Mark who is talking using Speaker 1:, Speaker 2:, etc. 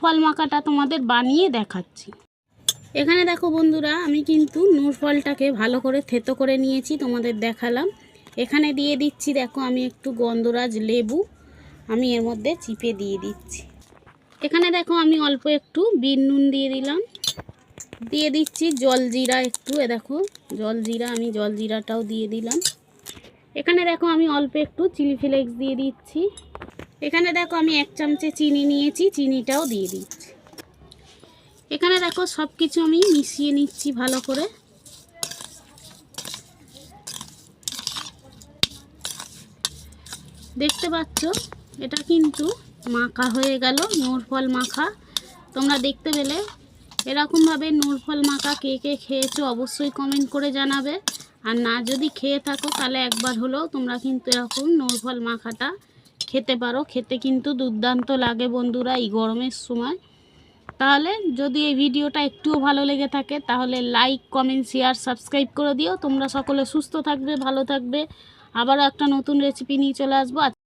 Speaker 1: ফল মাখাটা তোমাদের বানিয়ে দেখাচ্ছি। এখানে দেখো বন্ধুরা, আমি কিন্তু ফলটাকে ভালো করে থেতো করে নিয়েছি, তোমাদের দেখালাম। এখানে দিয়ে দিচ্ছি, দেখো আমি একটু গন্ধরাজ লেবু, আমি এর মধ্যে চিপে দিয়ে দিচ্ছি। এখানে দেখো আমি অল্প একটু বিন নুন দিয়ে দিলাম। দিয়ে দিচ্ছি জলজিরা একটু, এ দেখো জলজিরা আমি জলজিরাটাও দিয়ে দিলাম। এখানে দেখো আমি অল্প একটু চিলি ফ্লেক্স দিয়ে দিচ্ছি। এখানে দেখো আমি এক চামচে চিনি নিয়েছি, চিনিটাও দিয়ে দিচ্ছি। এখানে দেখো সব কিছু আমি মিশিয়ে নিচ্ছি ভালো করে। দেখতে পাচ্ছ, এটা কিন্তু মাখা হয়ে গেল ফল মাখা। তোমরা দেখতে পেলে, এরকমভাবে ফল মাখা কে কে খেয়েছো অবশ্যই কমেন্ট করে জানাবে। আর না যদি খেয়ে থাকো, তাহলে একবার হলেও তোমরা কিন্তু এরকম ফল মাখাটা খেতে পারো। খেতে কিন্তু দুর্দান্ত লাগে বন্ধুরা এই গরমের সময়। তাহলে যদি এই ভিডিওটা একটুও ভালো লেগে থাকে, তাহলে লাইক কমেন্ট শেয়ার সাবস্ক্রাইব করে দিও। তোমরা সকলে সুস্থ থাকবে, ভালো থাকবে। আবারও একটা নতুন রেসিপি নিয়ে চলে আসব।